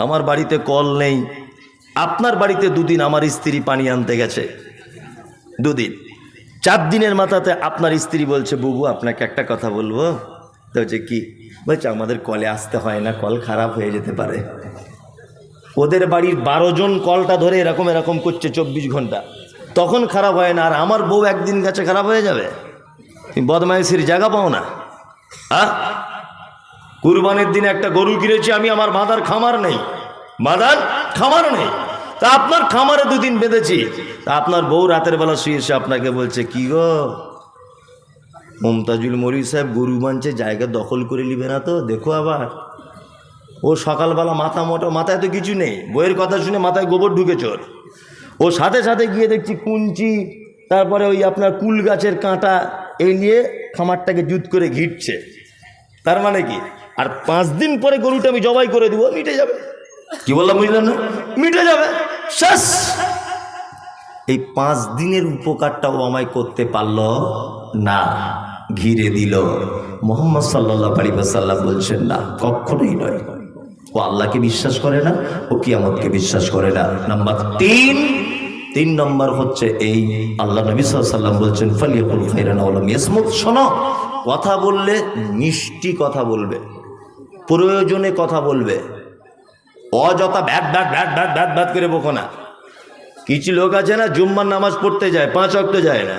আমার বাড়িতে কল নেই। আপনার বাড়িতে দুদিন আমার স্ত্রী পানি আনতে গেছে। দুদিন। চার দিনের মাথাতে আপনার স্ত্রী বলছে, বুবু, আপনাকে একটা কথা বলব? তো হচ্ছে কি? বলছে, আমাদের কলে আসতে হয় না, কল খারাপ হয়ে যেতে পারে। ওদের বাড়ির বারো জন কলটা ধরে এরকম এরকম করছে চব্বিশ ঘণ্টা। তখন খারাপ হয় না, আর আমার বউ একদিন গাছে, খারাপ হয়ে যাবে? তুমি বদমাইশির জায়গা পাও না। হ্যাঁ কুরবানির দিনে একটা গরু কিনেছি, আমি আমার বাঁধার খামার নেই। বাঁধার খামার নেই। তা আপনার খামারে দুদিন বেঁধেছি। তা আপনার বউ রাতের বেলা শুয়ে এসে আপনাকে বলছে, কি গো? মমতাজুল মরি সাহেব গরু মানছে জায়গা দখল করে নিবে না তো? দেখো আবার। ও সকালবেলা মাথা মোটা, মাথায় তো কিছু নেই। বইয়ের কথা শুনে মাথায় গোবর ঢুকে চোর। ও সাথে সাথে গিয়ে দেখছি কুঞ্চি, তারপরে ওই আপনার কুল গাছের কাঁটা, এই নিয়ে খামারটাকে জুত করে ঘিটছে তার মানে কি? আর পাঁচ দিন পরে গরুটা আমি জবাই করে দিব মিটে যাবে। কি বললাম বুঝলাম না? মিটে যাবে। শেষ। এই পাঁচ দিনের উপকারটা ও আমায় করতে পারল না ঘিরে দিল। মোহাম্মদ সাল্লাহ আলী সাল্লাম বলছেন না কখনোই নয়। ও আল্লাহকে বিশ্বাস করে না ও কিয়ামতকে বিশ্বাস করে না। নাম্বার তিন তিন নম্বর হচ্ছে এই আল্লাহ নবী সাল্লাম বলছেন ফালিয়াকুল খাইরান শোনো কথা বললে মিষ্টি কথা বলবে। প্রয়োজনে কথা বলবে। অযথা ব্যাট ব্যাট ব্যাট ব্যাট ব্যাট ব্যাট করে বকো না। কিছু লোক আছে না, জুম্মার নামাজ পড়তে যায়, পাঁচ অক্ট যায় না।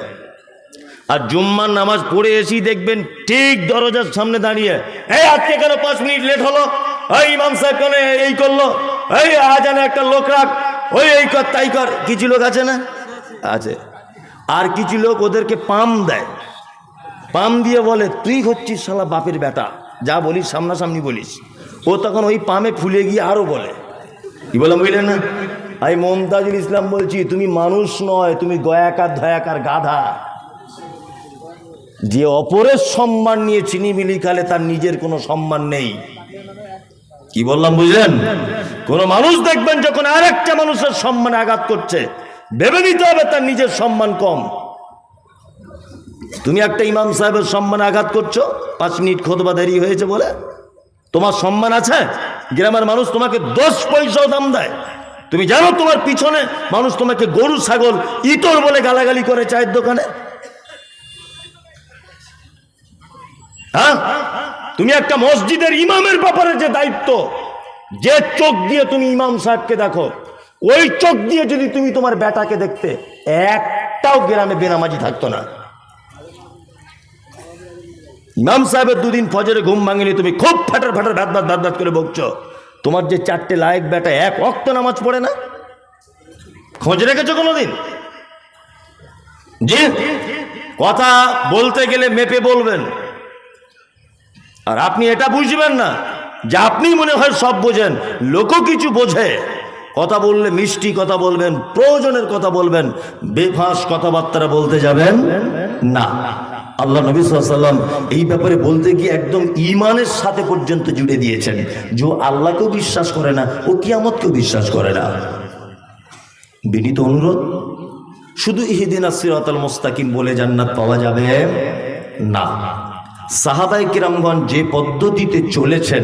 আর জুম্মার নামাজ পড়ে এসেই দেখবেন ঠিক দরজার সামনে দাঁড়িয়ে, এই, আজকে কেন পাঁচ মিনিট লেট হলো? এই, ইমাম সাহেব কেন এই করল? এই আজানে একটা লোক রাখ। ওই, এই কর, তাই কর। কিছু লোক আছে না? আছে। আর কিছু লোক ওদেরকে পাম দেয়। পাম দিয়ে বলে, তুই হচ্ছিস শালা বাপের বেটা। যা বলিস সামনাসামনি বলিস। ও তখন ওই পামে ফুলে গিয়ে আরও বলে। কি বললাম বুঝলেন না? আমি মমতাজুল ইসলাম বলছি, তুমি মানুষ নয়, তুমি গয়াকার, ধয়াকার, গাধা। যে অপরের সম্মান নিয়ে চিনি মিলি খালে তার নিজের কোনো সম্মান নেই। কি বললাম বুঝলেন? কোন মানুষ দেখবেন যখন আর একটা মানুষের সম্মানে আঘাত করছে, ভেবে নিতে হবে তার নিজের সম্মান কম। তুমি একটা ইমাম সাহেবের সম্মানে আঘাত করছ, পাঁচ মিনিট খোদবা দেরি হয়েছে বলে? তোমার সম্মান আছে? গ্রামের মানুষ তোমাকে দশ পয়সাও দাম দেয়। তুমি জানো তোমার পিছনে মানুষ তোমাকে গরু, ছাগল, ইতর বলে গালাগালি করে চায়ের দোকানে? হ্যাঁ? তুমি একটা মসজিদের ইমামের ব্যাপারে যে দায়িত্ব, যে চোখ দিয়ে তুমি ইমাম সাহেবকে দেখো, ওই চোখ দিয়ে যদি তুমি তোমার বেটাকে দেখতে, একটাও গ্রামে বেনামাজি থাকতো না। ইমাম সাহেবের দুদিন ফজরে ঘুম ভাঙেনি, তুমি খুব ফাটার ফাটার ভাত ভাত ভাত ভাত করে বকছো। তোমার যে চারটে লায়ক বেটা এক অক্ত নামাজ পড়ে না? খোঁজ রেখেছো কোনোদিন? জি। কথা বলতে গেলে মেপে বলবেন। আর আপনি এটা বুঝবেন না, যে আপনি মনে হয় সব বোঝেন, লোকও কিছু বোঝে। কথা বললে মিষ্টি কথা বলবেন, প্রয়োজনের কথা বলবেন, বেফাঁস কথাবার্তা বলতে যাবেন না। আল্লাহ নবী সাল্লাম এই ব্যাপারে বলতে গিয়ে একদম ইমানের সাথে পর্যন্ত জুড়ে দিয়েছেন যে আল্লাহকেও বিশ্বাস করে না, ও কিয়ামতকেও বিশ্বাস করে না। বিনীত অনুরোধ, শুধু ইহিদিন আসিরাতাল মোস্তাকিম বলে জান্নাত পাওয়া যাবে না। সাহাবাই কিরামগঞ্জ যে পদ্ধতিতে চলেছেন,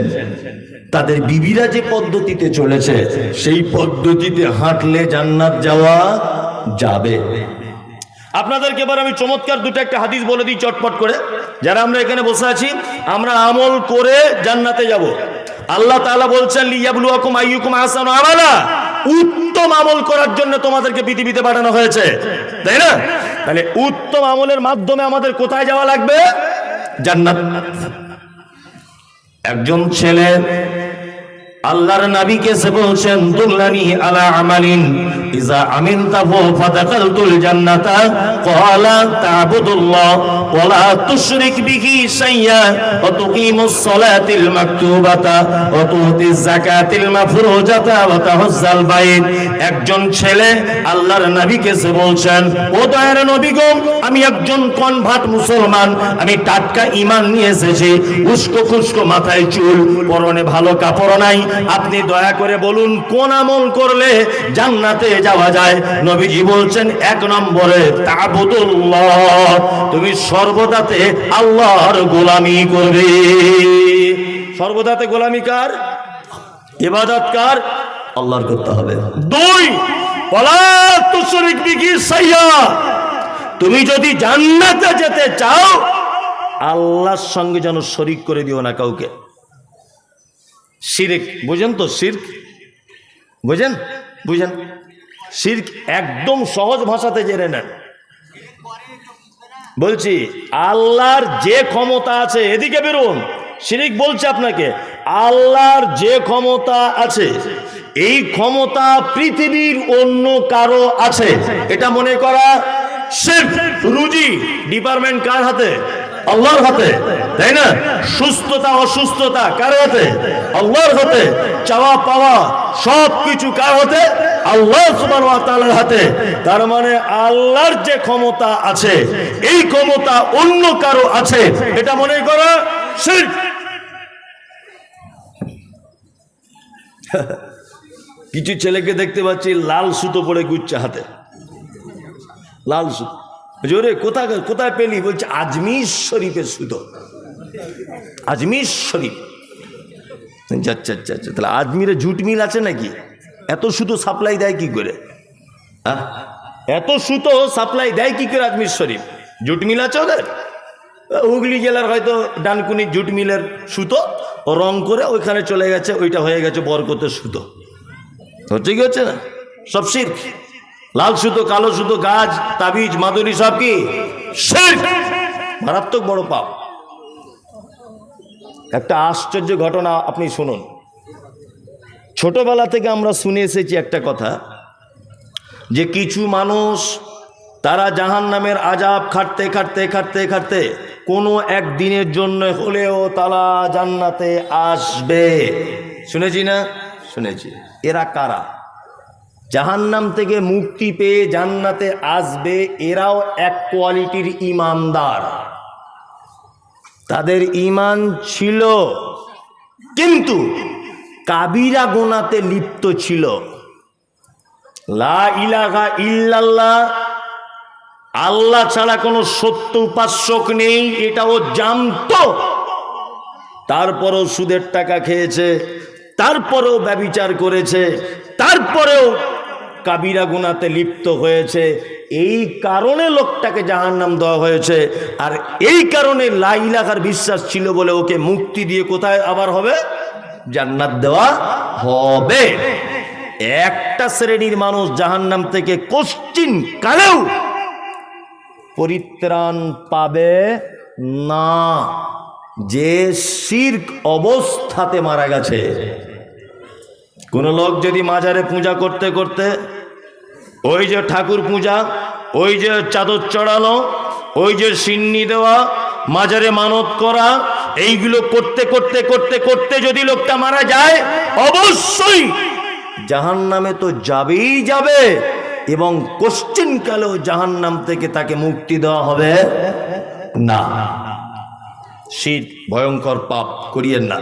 তাদের বিবিরা যে পদ্ধতিতে চলেছে, সেই পদ্ধতিতে হাঁটলে জান্নাত যাওয়া যাবে। আপনাদেরকে এবার আমি চমৎকার দুটো একটা হাদিস বলে দিই চটপট করে। যারা আমরা এখানে বসে আছি, আমরা আমল করে জান্নাতে যাব। আল্লাহ তাআলা বলছেন, লিয়াবলুয়াকুম আইয়ুকুম আহসানু আমালা। উত্তম আমল করার জন্য তোমাদেরকে পৃথিবীতে পাঠানো হয়েছে। তাই না? তাহলে উত্তম আমলের মাধ্যমে আমাদের কোথায় যাওয়া লাগবে? জান্নাত। একজন ছেলে আল্লাহর নবীকে সে বলছেন, দুল্লানি আলা আমালিন, ইজা আমিনতাহু ফাদাখালতুল জান্নাতা, ক্বালা তা'বুদুল্লাহ ওয়া লা তুশরিক বিহি শাইয়্যা ওয়া তুকিমুস সালাতিল মাকতুবাতা, ওয়া তুতিজ যাকাতিল মাফরুজাতা, ওয়া তাহুজ্জাল বাইত। একজন ছেলে আল্লাহর নবীকে সে বলছেন, ও দয়ার নবী গো, আমি একজন কনভার্ট মুসলমান, আমি টাটকা ঈমান নিয়ে এসেছি, উস্কো খুস্কো মাথায় চুল, পরনে ভালো কাপড় নাই আপনি দয়া করে বলুন, কোন আমল করলে জান্নাতে যাওয়া যায়? নবীজি বলছেন, এক নম্বরে তুমি সর্বদাতে আল্লাহর গোলামি করবে। সর্বদাতে গোলামি কার? ইবাদত কার? আল্লাহর করতে হবে। দুই তুমি যদি জান্নাতে যেতে চাও, আল্লাহর সঙ্গে যেন শরিক করে দিও না কাউকে। শিরিক। বুঝেন তো শির্ক? বুঝেন? বুঝেন? শির্ক একদম সহজ ভাষাতে জেনে নেন। বলছি, আল্লাহর যে ক্ষমতা আছে, এদিকে বেরোন। শিরিক বলছে আপনাকে, আল্লাহর যে ক্ষমতা আছে, এই ক্ষমতা পৃথিবীর অন্য কারও আছে। এটা মনে করা রুজি ডিপার্টমেন্ট কার হাতে? আল্লাহর হাতে, তাই না? সুস্থতা, অসুস্থতা, কার হাতে? আল্লাহর হাতে। চাওয়া, পাওয়া সব কিছু কার হাতে? আল্লাহ সুবহানাহু হাতে। তার মানে আল্লাহর যে ক্ষমতা আছে, এই ক্ষমতা অন্য কারও আছে। এটা মনে করা শিরক। কিছু ছেলেকে দেখতে পাচ্ছি, লাল সুতো পরে গুচ্ছে হাতে। লাল সুতো। জোরে, কোথায় কোথায় পেলি? বলছে, আজমির শরীফের সুতো আজমির শরীফ। আচ্ছা আচ্ছা আচ্ছা তাহলে আজমিরে জুট মিল আছে নাকি? এত সুতো সাপ্লাই দেয় কি করে? হ্যাঁ? এত সুতো সাপ্লাই দেয় কি করে আজমির শরীফ? জুট মিল আছে ওদের? হুগলি জেলার হয়তো ডানকুনি জুট মিলের সুতো, রং করে ওইখানে চলে গেছে, ওইটা হয়ে গেছে বরকতের সুতো। হচ্ছে কি হচ্ছে না? সব শির্ক। লাল সুতো, কালো সুতো, গাছ, তাবিজ মাদুরি সব কি? মারাত্মক বড় পাপ। একটা আশ্চর্য ঘটনা আপনি শুনুন। ছোটবেলা থেকে আমরা শুনে এসেছি একটা কথা, যে কিছু মানুষ তারা জাহান নামের আজাব খাটতে খাটতে খাটতে খাটতে কোনো একদিনের জন্য হলেও তারা জান্নাতে আসবে। শুনেছি না? শুনেছি। এরা কারা? জাহান্নাম থেকে মুক্তি পেয়ে জান্নাতে আসবে এরাও এক কোয়ালিটির ইমানদার। তাদের ইমান ছিল, কিন্তু কাবিরা গোনাতে লিপ্ত ছিল। লা ইলাহা ইল্লাল্লাহ, আল্লাহ ছাড়া কোনো সত্য উপাস্যক নেই, এটাও জানতো। তারপরও সুদের টাকা খেয়েছে, তারপরেও ব্যবিচার করেছে, তারপরেও কাবিরা গুনাতে লিপ্ত হয়েছে। এই কারণে লোকটাকে জাহান্নাম দেওয়া হয়েছে। আর এই কারণে লাইলাকার বিশ্বাস ছিল বলে ওকে মুক্তি দিয়ে কোথায় আবার হবে? জান্নাত দেওয়া হবে। একটা শ্রেণির মানুষ জাহান্নাম থেকে কোশ্চিন কালেও পরিত্রাণ পাবে না। যে শির্ক অবস্থাতে মারা গেছে। কোনো লোক যদি মাজারে পূজা করতে করতে ওই যে ঠাকুর পূজা, ওই যে চাদর চড়ালো, ওই যে সিন্নি দেওয়া, মাজারে মানত করা, এইগুলো করতে করতে করতে করতে যদি লোকটা মারা যায়, অবশ্যই জাহান নামে তো যাবেই যাবে এবং কোশ্চিন কালেও জাহান নাম থেকে তাকে মুক্তি দেওয়া হবে না। শীত ভয়ঙ্কর পাপ, করিয়েন না।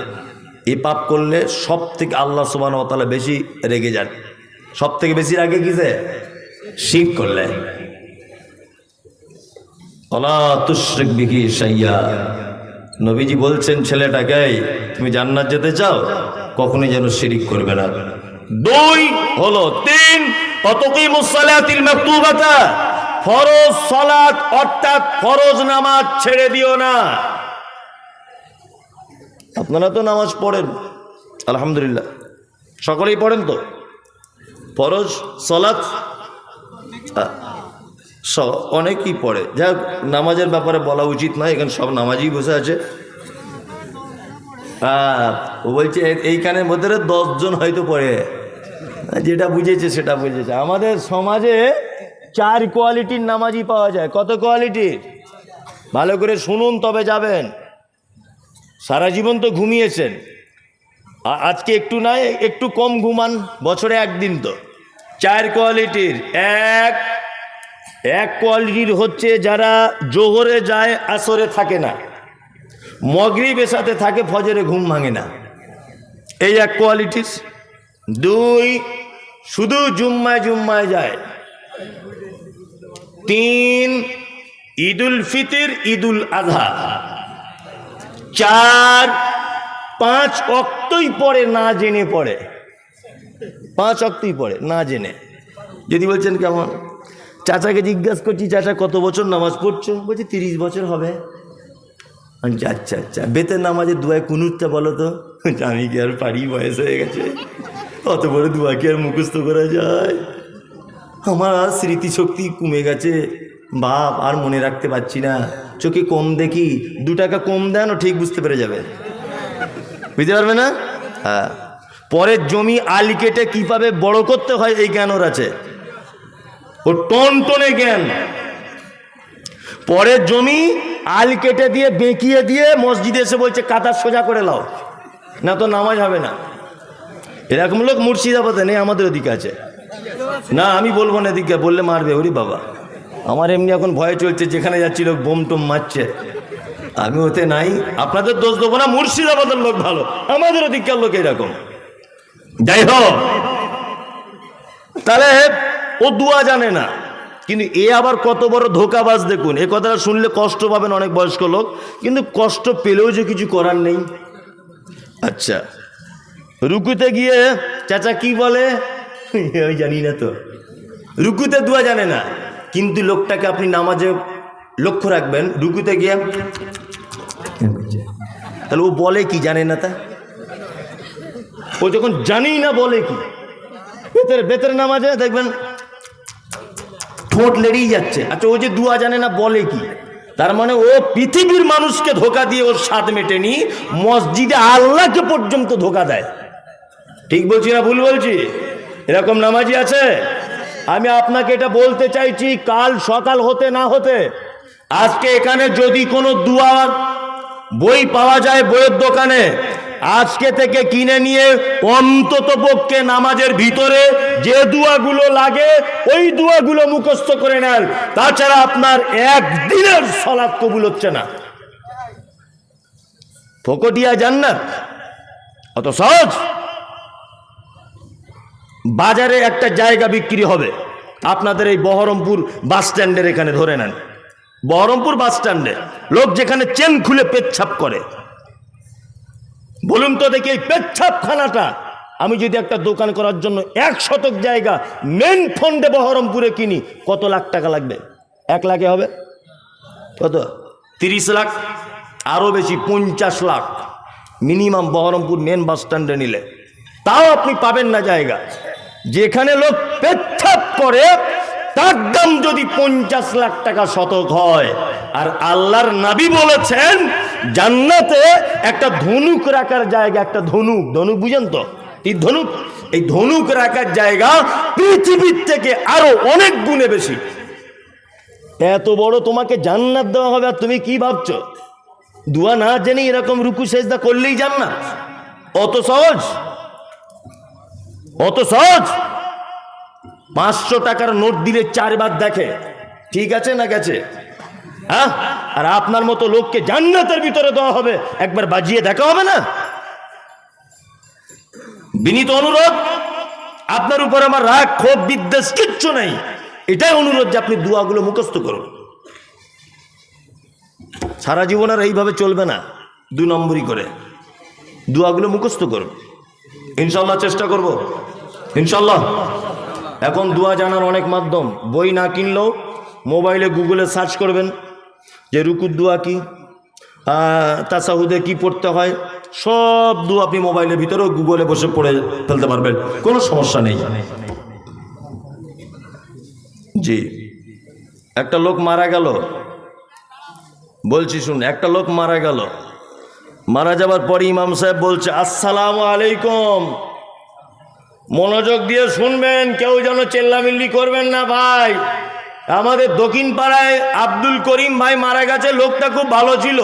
এই পাপ করলে সব থেকে আল্লাহ সুবান তালা বেশি রেগে যান। সব থেকে বেশি রাগে কিসে? শিখ করলে। অলা তুশ্রিক বিকি সাইয়া নবীজি বলছেন, ছেলেটাকে তুমি জান্নাত যেতে চাও? কখনোই যেন শিরিক করবে না। দুই হলো, তিন ফরজ সালাত অর্থাৎ ফরজ নামাজ ছেড়ে দিও না। আপনারা তো নামাজ পড়েন। আলহামদুলিল্লাহ। সকলেই পড়েন তো? ফরজ, সলাৎ? অনেকেই পড়ে। যাক নামাজের ব্যাপারে বলা উচিত নয়, এখানে সব নামাজই বসে আছে। ও বলছে এইখানের মধ্যে দশজন হয়তো পড়ে। যেটা বুঝেছে, সেটা বুঝেছে। আমাদের সমাজে চার কোয়ালিটির নামাজই পাওয়া যায়। কত কোয়ালিটির? ভালো করে শুনুন, তবে যাবেন। সারা জীবন তো ঘুমিয়েছেন। আজকে একটু নয়, একটু কম ঘুমান, বছরে একদিন তো। চার কোয়ালিটির, এক এক কোয়ালিটির হচ্ছে যারা জোহরে যায়, আসরে থাকে না। মগরিবের সাথে থাকে, ফজরে ঘুম ভাঙে না। এই এক কোয়ালিটিস দুই, শুধু জুম্মায় জুম্মায় যায়। তিন, ঈদুল ফিতির, ঈদুল আজহা চার পাঁচ অক্তই পড়ে না জেনে পড়ে। পাঁচ অক্তই পড়ে না জেনে। যদি বলছেন কেমন? চাচাকে জিজ্ঞাসা করছি চাচা কত বছর নামাজ পড়ছো? বলছি তিরিশ বছর হবে। বলছি, আচ্ছা আচ্ছা বেতের নামাজে দুয়ায় কুনুরটা বলো তো? আমি কি আর পারি? বয়স হয়ে গেছে। অত বড় দুয়া কি আর মুখস্থ করা যায়? আমার স্মৃতিশক্তি কমে গেছে। বাপ, আর মনে রাখতে পারছি না। চোখে কম দেখি, দু টাকা কম দেন ও ঠিক বুঝতে পেরে যাবে। বুঝতে পারবে না? হ্যাঁ। পরের জমি আল কেটে কীভাবে বড় করতে হয়, এই জ্ঞান ওর আছে। ও টন টনে জ্ঞান। পরের জমি আল কেটে দিয়ে বেঁকিয়ে দিয়ে মসজিদে এসে বলছে কাতার সোজা করে লাও না তো নামাজ হবে না। এরকম লোক মুর্শিদাবাদে নেই, আমাদের ওদিকে আছে। না, আমি বলব না এদিকে, বললে মারবে, ওরি বাবা। আমার এমনি এখন ভয় চলছে, যেখানে যাচ্ছি লোক বোম টোম মারছে। আমি ওতে নাই। আপনাদের দোষ দেবো না, মুর্শিদাবাদের লোক ভালো। আমাদের ওদিককার লোক এরকম। যাই হোক, তাহলে ও দুয়া জানে না। কিন্তু এ আবার কত বড় ধোকাবাজ দেখুন। এ কথাটা শুনলে কষ্ট পাবেন অনেক বয়স্ক লোক। কিন্তু কষ্ট পেলেও যে কিছু করার নেই। আচ্ছা রুকুতে গিয়ে চাচা কি বলে? ওই জানি না তো। রুকুতে দুয়া জানে না। কিন্তু লোকটাকে আপনি নামাজে লক্ষ্য রাখবেন, রুকুতে গিয়ে তাহলে ও বলে কি, জানে না তা? ও যখন জানি না বলে কি বেতের বেতের নামাজে দেখবেন ঠোঁট লেড়েই যাচ্ছে। আচ্ছা ও যে দুয়া জানে না, বলে কি? তার মানে ও পৃথিবীর মানুষকে ধোকা দিয়ে ওর স্বাদ মেটেনি, মসজিদে আল্লাহকে পর্যন্ত ধোকা দেয়। ঠিক বলছি না, ভুল বলছি? এরকম নামাজি আছে? আমি আপনাকে এটা বলতে চাইছি, কাল সকাল হতে না হতে, আজকে এখানে যদি কোনো দুয়ার বই পাওয়া যায় বইয়ের দোকানে, আজকে থেকে কিনে নিয়ে অন্তত পক্ষে নামাজের ভিতরে যে দুয়াগুলো লাগে, ওই দুয়াগুলো মুখস্থ করে নেন। তাছাড়া আপনার একদিনের সলাপ কবুল হচ্ছে না। ফকটিয়া না অত সহজ? বাজারে একটা জায়গা বিক্রি হবে। আপনাদের এই বহরমপুর বাস স্ট্যান্ডের এখানে ধরে নেন। বহরমপুর বাস স্ট্যান্ডে লোক যেখানে চেন খুলে পেচ্ছাপ করে। বলুন তো দেখি এই পেচ্ছাপখানাটা। আমি যদি একটা দোকান করার জন্য এক শতক জায়গা মেন ফন্ডে বহরমপুরে কিনি, কত লাখ টাকা লাগবে? এক লাখে হবে? কত? তিরিশ লাখ, আরও বেশি, পঞ্চাশ lakh. Minimum Baharampur main bus স্ট্যান্ডে নিলে। তাও আপনি পাবেন না জায়গা। যেখানে লোক পেচ্ছাপ করে, তার দাম যদি পঞ্চাশ লাখ টাকা শতক হয়। আর আল্লাহর নাবি বলেছেন, জান্নাতে একটা ধনুক রাখার জায়গা, একটা ধনুক। ধনুক বুঝেন তো? এই ধনুক? এই ধনুক রাখার জায়গা পৃথিবীর থেকে আরও অনেক গুণে বেশি। এত বড় তোমাকে জান্নাত দেওয়া হবে, আর তুমি কি ভাবছ? দুয়া না জেনে এরকম রুকু সেজদা করলেই জান্নাত? অত সহজ? অত সহজ পাঁচশো টাকার নোট দিলে চারবার দেখে। ঠিক আছে না গেছে? হ্যাঁ? আর আপনার মতো লোককে জান্নাতের ভিতরে দেওয়া হবে, একবার বাজিয়ে দেখা হবে না? বিনীত অনুরোধ, আপনার উপর আমার রাগ, ক্ষোভ, বিদ্বেষ কিচ্ছু নাই। এটাই অনুরোধ যে আপনি দুয়াগুলো মুখস্থ করুন। সারা জীবন আর এইভাবে চলবে না, দু নম্বরই করে। দুয়াগুলো মুখস্থ করুন। ইনশাল্লাহ চেষ্টা করব। ইনশাল্লাহ। এখন দুয়া জানার অনেক মাধ্যম। বই না কিনলেও মোবাইলে গুগলে সার্চ করবেন যে রুকুর দুয়া কি তাসাহুদে কি পড়তে হয়। সব দু আপনি মোবাইলের ভিতরেও গুগলে বসে পড়ে ফেলতে পারবেন। কোনো সমস্যা নেই। জি। একটা লোক মারা গেল। বলছি শুন, একটা লোক মারা গেল। মারা যাবার পর ইমাম সাহেব বলছে, আসসালাম আলাইকুম। মনোযোগ দিয়ে শুনবেন, কেউ যেন চেল্লামিল্লি করবেন না ভাই। আমাদের দক্ষিণ পাড়ায় আব্দুল করিম ভাই মারা গেছে, লোকটা খুব ভালো ছিল।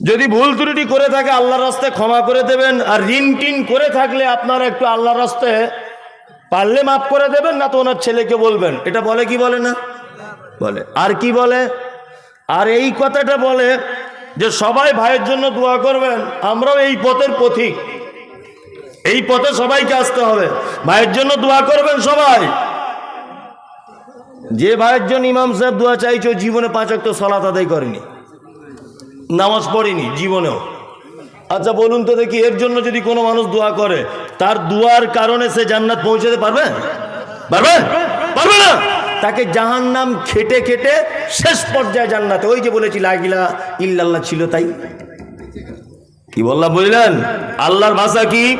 যদি ভুল ত্রুটি করে থাকে, আল্লাহর রাস্তায় ক্ষমা করে দেবেন। আর ঋণ টিন করে থাকলে আপনারা একটু আল্লাহর রাস্তায় পারলে মাফ করে দেবেন, না তো ওনার ছেলেকে বলবেন। এটা বলে কি বলে না? বলে। আর কি বলে? আর এই কথাটা বলে যে সবাই ভাইয়ের জন্য দোয়া করবেন, আমরাও এই পথের পথিক। এই পথে সবাইকে আসতে হবে। ভাইয়ের জন্য দোয়া করবেন সবাই। যে ভাইয়ের জন্য ইমাম সাহেব দোয়া চাইছে জীবনে পাঁচ অক্ট সলাত আদায় করেনি। নামাজ পড়েনি জীবনেও। আচ্ছা বলুন তো দেখি, এর জন্য যদি কোনো মানুষ দোয়া করে, তার দুয়ার কারণে সে জান্নাত পৌঁছাতে পারবে? পারবে? পারবে না? তাকে জাহান্নাম খেটে খেটে শেষ পর্যায়ে জান্নাতে। ওই যে বলেছি লাগিলা ইল্লাল্লাহ ছিল তাই। কি বললাম, বুঝলেন? আল্লাহর ভাষা কি?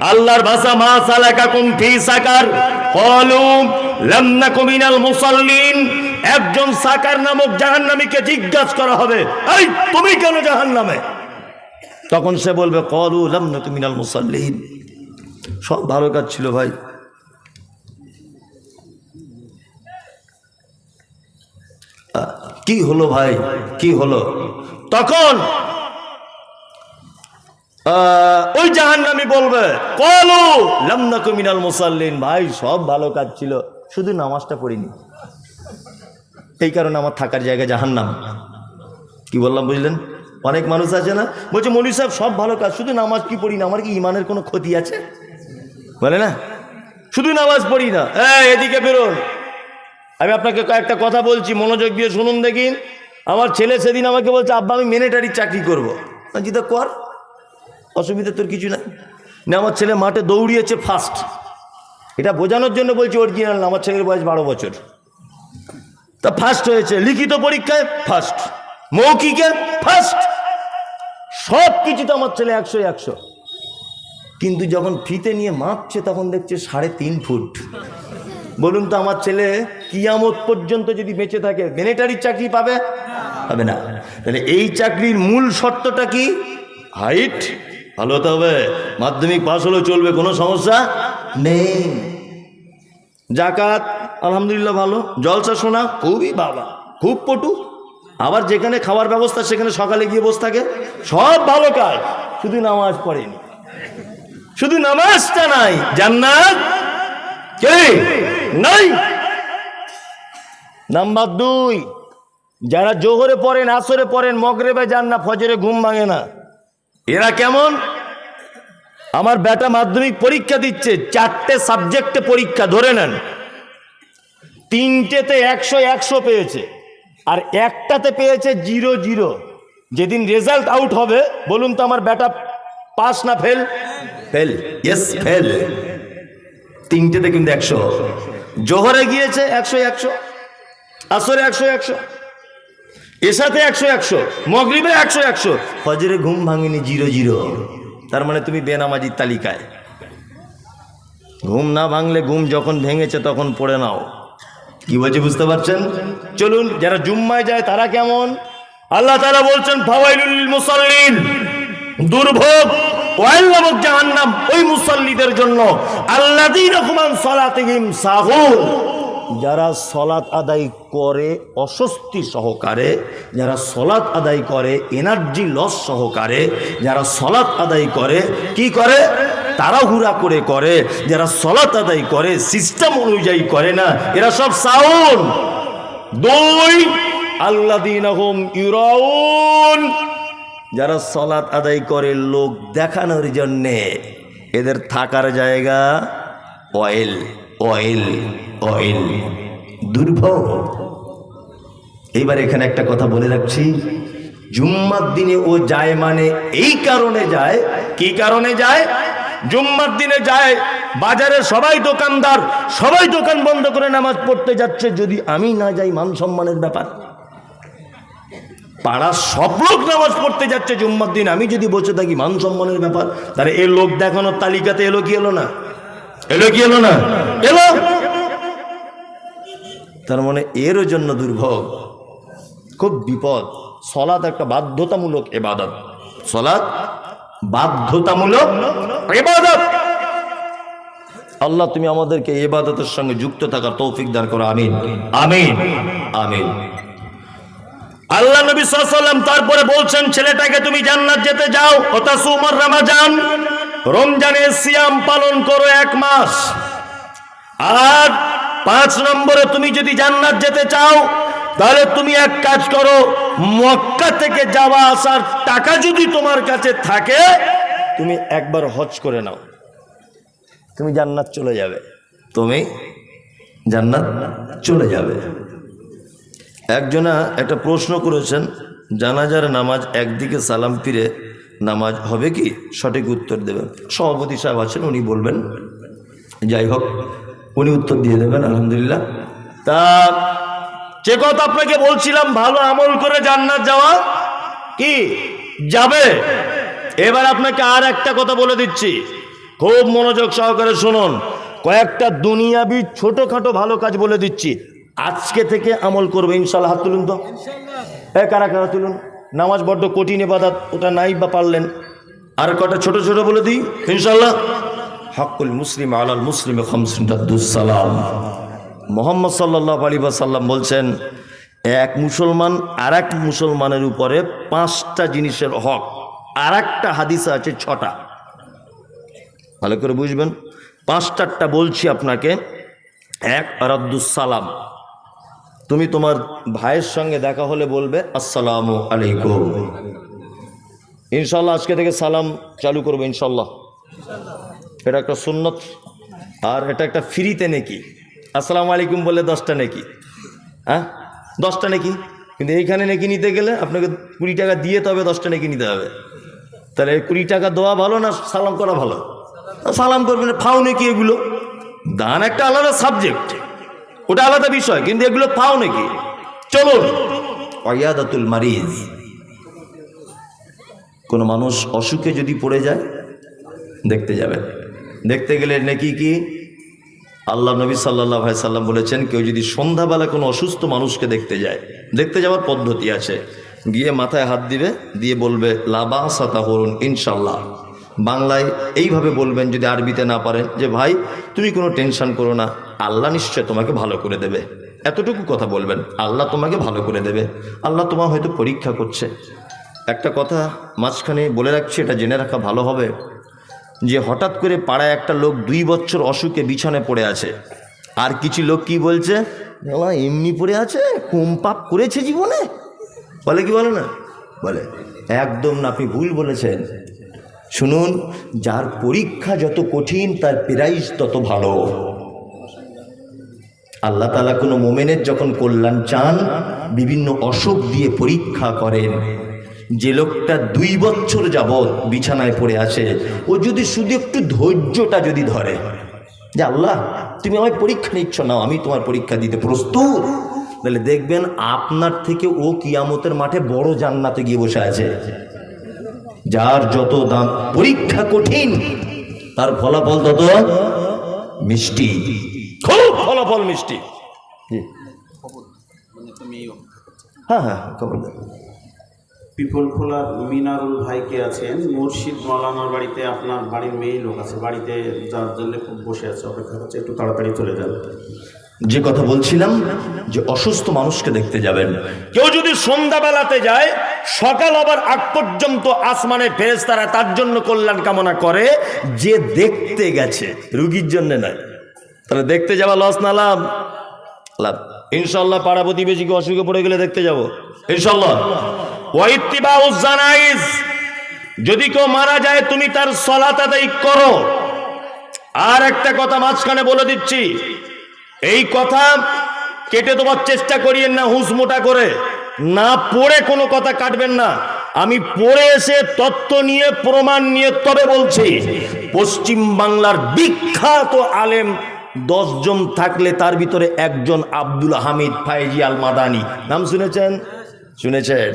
আল্লাহর ভাষা, মা সালাকাকুম ফি সাকার। ক্বালু লাম নাকু মিনাল মুসাল্লিন। একজন সাকার নামক জাহান্নামীকে জিজ্ঞাসা করা হবে, এই, তুমি কেন জাহান্নামে? তখন সে বলবে, ক্বালু লাম নাকু মিনাল মুসাল্লিন। সব ভালো কাজ ছিল ভাই। কি হলো ভাই? কি হলো? তখন ওই জাহান্নামী বলবে, কলু লামনাকু মিনাল মুসাল্লিন। ভাই, সব ভালো কাজ ছিল, শুধু নামাজটা পড়িনি। এই কারণে আমার থাকার জায়গা জাহান্নাম। কি বললাম, বুঝলেন? অনেক মানুষ আছে না? বলছে মৌলী সাহেব, সব ভালো কাজ, শুধু নামাজ কি পড়ি না? আমার কি ইমানের কোনো ক্ষতি আছে? বলে না, শুধু নামাজ পড়ি না। এই, এদিকে বেরোন। আমি আপনাকে কয়েকটা কথা বলছি, মনোযোগ দিয়ে শুনুন দেখিন আমার ছেলে সেদিন আমাকে বলছে, আব্বা, আমি মিলিটারির চাকরি করব। জিদা কর, অসুবিধা তোর কিছু নাই। না, আমার ছেলে মাঠে দৌড়িয়েছে ফার্স্ট এটা বোঝানোর জন্য বলছি অরিজিনাল আমার ছেলের বয়স বারো বছর। তা ফার্স্ট হয়েছে, লিখিত পরীক্ষায় ফার্স্ট মৌখিকে ফার্স্ট সব কিছু তো আমার ছেলে একশো একশো। কিন্তু যখন ফিতে নিয়ে মাপছে, তখন দেখছে সাড়ে তিন ফুট। বলুন তো, আমার ছেলে কিয়ামত পর্যন্ত যদি বেঁচে থাকে মিলিটারির চাকরি পাবে? পাবে না। তাহলে এই চাকরির মূল শর্তটা কি? হাইট ভালো হতে হবে। মাধ্যমিক পাস হলেও চলবে, কোনো সমস্যা নেই। জাকাত, আলহামদুলিল্লাহ ভালো। জলসা শোনা, খুবই বাবা। খুব পটু। আবার যেখানে খাওয়ার ব্যবস্থা, সেখানে সকালে গিয়ে বসে থাকে। সব ভালো কাজ। শুধু নামাজ পড়েনি। শুধু নামাজটা নাই। জান্নাত? কে? নাই। নাম্বার দুই, যারা জোহরে পড়েন, আসরে পড়েন, মগরেবে যান না, ফজরে ঘুম ভাঙে না। এরা কেমন? আমার বেটা মাধ্যমিক পরীক্ষা দিচ্ছে, চারটে সাবজেক্টে পরীক্ষা, ধরে নেন। তিনটেতে একশো একশো পেয়েছে। আর একটাতে পেয়েছে জিরো জিরো। যেদিন রেজাল্ট আউট হবে, বলুন তো আমার বেটা পাস না ফেল ফেল ইয়েস ফেল তিনটেতে কিন্তু একশো। জোহরে গিয়েছে, একশো একশো। আসরে একশো একশো। এসাতে একশো একশো। মগরিবে একশো একশো। হজরে ঘুম ভাঙেনি, জিরো জিরো। তার মানে তুমি বেনামাজির তালিকায়। ঘুম না ভাঙলে ঘুম যখন ভেঙেছে তখন পড়ে নাও। কি বলছে বুঝতে পারছেন? চলুন, যারা জুম্মায় যায় তারা কেমন? আল্লাহ তারা বলছেন, ফাওয়াইলুল দুর্ভোগ ওয়াইল জাহান্নাম ওই মুসাল্লিদের জন্য। আল্লাযীনা হুমান সালাতিহিম সাহুন যারা সলাৎ আদায় করে অস্বস্তি সহকারে, যারা সলাৎ আদায় করে এনার্জি লস সহকারে, যারা সলাৎ আদায় করে, কি করে? তাড়াহুড়া করে করে। যারা সলাৎ আদায় করে সিস্টেম অনুযায়ী করে না, এরা সব সাউন। দুই আল্লাদিন ইউরাউন। যারা সলাৎ আদায় করে, লোক দেখানোর জন্যে এদের থাকার জায়গা অয়েল অয়েল অয়েল, দুর্ভোগ। এইবার এখানে একটা কথা বলে রাখছি। জুম্মার দিনে ও যায় মানে এই কারণে যায়। কি কারণে যায়? জুম্মার দিনে যায়, বাজারে সবাই দোকানদার, সবাই দোকান বন্ধ করে নামাজ পড়তে যাচ্ছে। যদি আমি না যাই, মান সম্মানের ব্যাপার। পাড়ার সব লোক নামাজ পড়তে যাচ্ছে জুম্মার দিন। আমি যদি বসে থাকি, মান সম্মানের ব্যাপার। তাহলে এ লোক দেখানোর তালিকাতে এলো কি এলো না? এলো কি এলো না? এলো? তার মানে এরও জন্য দুর্ভোগ। খুব বিপদ। সলাৎ একটা বাধ্যতামূলক এবাদত। সলাৎ বাধ্যতামূলক এবাদত। আল্লাহ, তুমি আমাদেরকে এবাদতের সঙ্গে যুক্ত থাকার তৌফিক দান করো। আমিন। আমিন। আমিন। আল্লাহ নবী সাল্লাম তারপরে বলছেন, ছেলেটাকে তুমি জান্নাত যেতে যাও। ওটা সুমর রামাজান। রমজানের সিয়াম পালন করো এক মাস। আর পাঁচ নম্বরে তুমি যদি জান্নাত যেতে চাও, তাহলে তুমি এক কাজ করো, মক্কা থেকে যাওয়া আসার টাকা যদি তোমার কাছে থাকে, তুমি একবার হজ করে নাও। তুমি জান্নাত চলে যাবে। তুমি জান্নাত চলে যাবে। একজনা একটা প্রশ্ন করেছেন, জানাজার নামাজ একদিকে সালাম ফিরে নামাজ হবে কি? সঠিক উত্তর দেবেন। সভাপতি সাহেব আছেন, উনি বলবেন, যাই হোক, উনি উত্তর দিয়ে দেবেন, আলহামদুলিল্লাহ। তা, যে কথা আপনাকে বলছিলাম, ভালো আমল করে জান্নাত যাওয়া কি? যাবে। এবার আপনাকে আর একটা কথা বলে দিচ্ছি। খুব মনোযোগ সহকারে শুনুন। কয়েকটা দুনিয়াবি ছোটখাটো ভালো কাজ বলে দিচ্ছি। আজকে থেকে আমল করবে, ইনশাল্লাহ হাত তুলুন তো। এ, কারা কারা তুলুন? নামাজ বড্ড কঠিন এবাদাত ওটা নাই বা পারলেন। আর কটা ছোট ছোট বলে দিই ইনশাল্লাহ হকুল মুসলিম আলাল মুসলিম সালাম। মোহাম্মদ সাল্লাহ আলী সাল্লাম বলছেন, এক মুসলমান আর এক মুসলমানের উপরে পাঁচটা জিনিসের হক আর একটা হাদিসা আছে ছটা। ভালো করে বুঝবেন? পাঁচটারটা বলছি আপনাকে। এক সালাম। তুমি তোমার ভাইয়ের সঙ্গে দেখা হলে বলবে, আসসালামু আলাইকুম। ইনশাল্লাহ আজকে থেকে সালাম চালু করব, ইনশাল্লাহ। এটা একটা সুন্নত, আর এটা একটা ফ্রিতে নেকি। আসসালামু আলাইকুম বলে দশটা নেকি? হ্যাঁ? দশটা নেকি? কিন্তু এইখানে নেকি নিতে গেলে আপনাকে কুড়ি টাকা দিয়ে তবে দশটা নেকি নিতে হবে। তাহলে কুড়ি টাকা দেওয়া ভালো না সালাম করা ভালো? সালাম করবেন, ফাও নাকি এগুলো। দান একটা আলাদা সাবজেক্ট ওটা আলাদা বিষয়, কিন্তু এগুলো পাও নাকি? চলুন। অয়াদাতুল মারিজ। কোনো মানুষ অসুখে যদি পড়ে যায়, দেখতে যাবে। দেখতে গেলে নাকি কি? আল্লাহ নবী সাল্লাহ ভাই সাল্লাম বলেছেন, কেউ যদি সন্ধ্যাবেলা কোনো অসুস্থ মানুষকে দেখতে যায়, দেখতে যাওয়ার পদ্ধতি আছে। গিয়ে মাথায় হাত দিবে, দিয়ে বলবে লাবা সাতা হরুন ইনশাল্লাহ বাংলায় এইভাবে বলবেন যদি আরবিতে না পারেন যে ভাই তুমি কোনো টেনশন করো না আল্লাহ নিশ্চয় তোমাকে ভালো করে দেবে। এতটুকু কথা বলবেন আল্লাহ তোমাকে ভালো করে দেবে। আল্লাহ তোমার হয়তো পরীক্ষা করছে। একটা কথা মাঝখানে বলে রাখছি এটা জেনে রাখা ভালো হবে। যে হঠাৎ করে পাড়ায় একটা লোক দুই বছর অসুখে বিছানে পড়ে আছে। আর কিছু লোক কি বলছে "বাবা, এমনি পড়ে আছে? কম পাপ করেছে জীবনে? বলে কি বলে না? বলে একদম না আপনি ভুল বলেছেন। শুনুন, যার পরীক্ষা যত কঠিন, তার প্রাইজ তত ভালো। আল্লাহ তালা কোনো মোমেনের যখন কল্যাণ চান, বিভিন্ন অসুখ দিয়ে পরীক্ষা করেন। যে লোকটা দুই বছর যাবৎ বিছানায় পড়ে আছে, ও যদি শুধু একটু ধৈর্যটা যদি ধরে, যে আল্লাহ, তুমি আমায় পরীক্ষা নিচ্ছ না আমি তোমার পরীক্ষা দিতে প্রস্তুত। তাহলে দেখবেন আপনার থেকে ও কিয়ামতের মাঠে বড় জান্নাতে গিয়ে বসে আছে। যার যত দাম পরীক্ষা কঠিন তার ফলাফল তত মিষ্টি। খুব ফলাফল মিষ্টি। হ্যাঁ হ্যাঁ খবর পিপলখোলার মিনারুল ভাইকে আছেন? মুর্শিদ মৌলানার বাড়িতে আপনার বাড়ির মেয়ে লোক আছে। বাড়িতে যার জন্য খুব বসে আছে অপেক্ষা করছে। একটু তাড়াতাড়ি চলে যান। যে কথা বলছিলাম, যে অসুস্থ মানুষকে দেখতে যাবেন। কেউ যদি সন্ধ্যাবেলাতে যায়, সকাল আবার আগ পর্যন্ত আসমানে ফেরেস তারা তার জন্য কল্যাণ কামনা করে, যে দেখতে গেছে, রুগীর জন্য নয়। তাহলে দেখতে যাওয়া লস না লাভ? লাভ। ইনশাল্লাহ পাড়া প্রতিবেশীকে অসুখে পড়ে গেলে দেখতে যাব। ইনশাল্লাহ যদি কেউ মারা যায়, তুমি তার সলাত আদায় করো। আর একটা কথা মাঝখানে বলে দিচ্ছি। এই কথা কেটে দেওয়ার চেষ্টা করিয়েন না হুঁস মোটা করে। না পড়ে কোনো কথা কাটবেন না। আমি পড়ে এসে তত্ত্ব নিয়ে, প্রমাণ নিয়ে তবে বলছি, পশ্চিম বাংলার বিখ্যাত আলেম দশজন থাকলে তার ভিতরে একজন আব্দুল হামিদ ফাইজি আল মাদানি নাম শুনেছেন? শুনেছেন।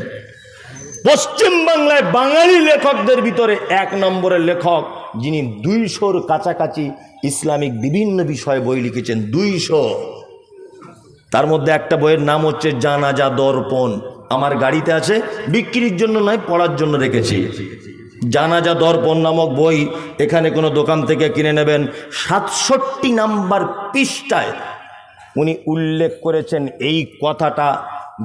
পশ্চিম বাংলায় বাঙালি লেখকদের ভিতরে এক নম্বরের লেখক, যিনি দুইশোর কাছাকাছি ইসলামিক বিভিন্ন বিষয়ে বই লিখেছেন দুইশো। তার মধ্যে একটা বইয়ের নাম হচ্ছে জানাজা দর্পণ। আমার গাড়িতে আছে, বিক্রির জন্য নয়, পড়ার জন্য রেখেছি। জানাজা দর্পণ নামক বই এখানে কোনো দোকান থেকে কিনে নেবেন। সাতষট্টি নাম্বার পৃষ্ঠায় উনি উল্লেখ করেছেন, এই কথাটা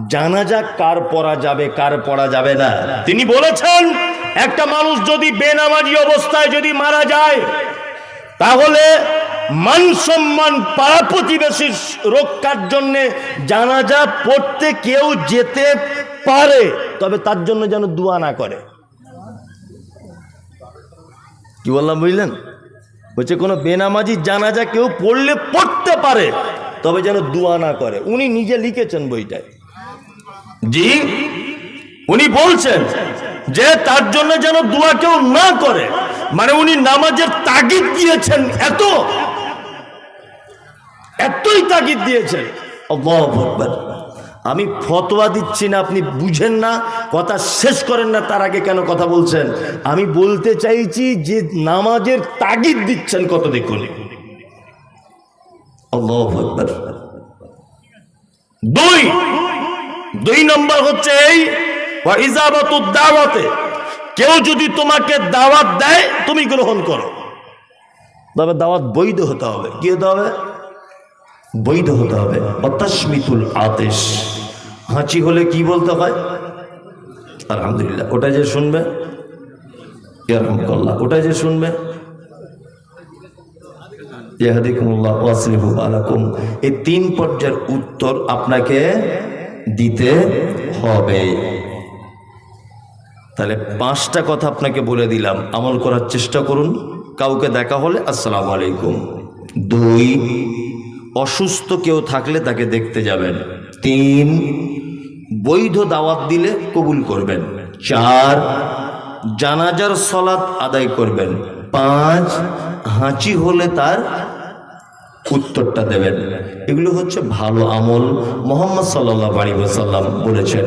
জানা জানাজা কার পড়া যাবে, কার পড়া যাবে না? তিনি বলেছেন, একটা মানুষ যদি বেনামাজি অবস্থায় যদি মারা যায় তাহলে মান সম্মান পাড়া প্রতিবেশীর রক্ষার জন্যে জানাজা পড়তে কেউ যেতে পারে, তবে তার জন্য যেন দোয়া না করে। কি বললাম বুঝলেন? বলছে, কোনো বেনামাজি জানাজা কেউ পড়লে পড়তে পারে, তবে যেন দোয়া না করে। উনি নিজে লিখেছেন বইটায়। জি, উনি বলছেন যে তার জন্য যেন দোয়া কেউ না করে। মানে উনি নামাজের তাগিদ দিয়েছেন। এত? এতই তাগিদ দিয়েছেন। আমি ফতোয়া দিচ্ছি না, আপনি বুঝেন না, কথা শেষ করেন না, তার আগে কেন কথা বলছেন? আমি বলতে চাইছি যে নামাজের তাগিদ দিচ্ছেন কত দেখুন। দুই। দুই নম্বর হচ্ছে এই দাওয়াতে। কেউ যদি তোমাকে দাওয়াত দেয়, তুমি গ্রহণ করো। তবে দাওয়াত বৈধ হতে হবে। কি হতে হবে? বৈধ হতে হবে। অতাস্মিতুল আদেশ হাঁচি হলে কি বলতে হয়? আলহামদুলিল্লাহ ওটা যে শুনবে। ইয়ারহামুকাল্লাহ ওটা যে শুনবে। এই তিন পর্যায়ের উত্তর আপনাকে দিতে হবে। তাহলে পাঁচটা কথা আপনাকে বলে দিলাম। আমল করার চেষ্টা করুন। কাউকে দেখা হলে আসসালামু আলাইকুম। দুই, অসুস্থ কেউ থাকলে তাকে দেখতে যাবেন। তিন, বৈধ দাওয়াত দিলে কবুল করবেন। চার, জানাজার সলাৎ আদায় করবেন। পাঁচ, হাঁচি হলে তার উত্তরটা দেবেন। এগুলো হচ্ছে ভালো আমল। মোহাম্মদ সাল্লাহ আলী সাল্লাম বলেছেন।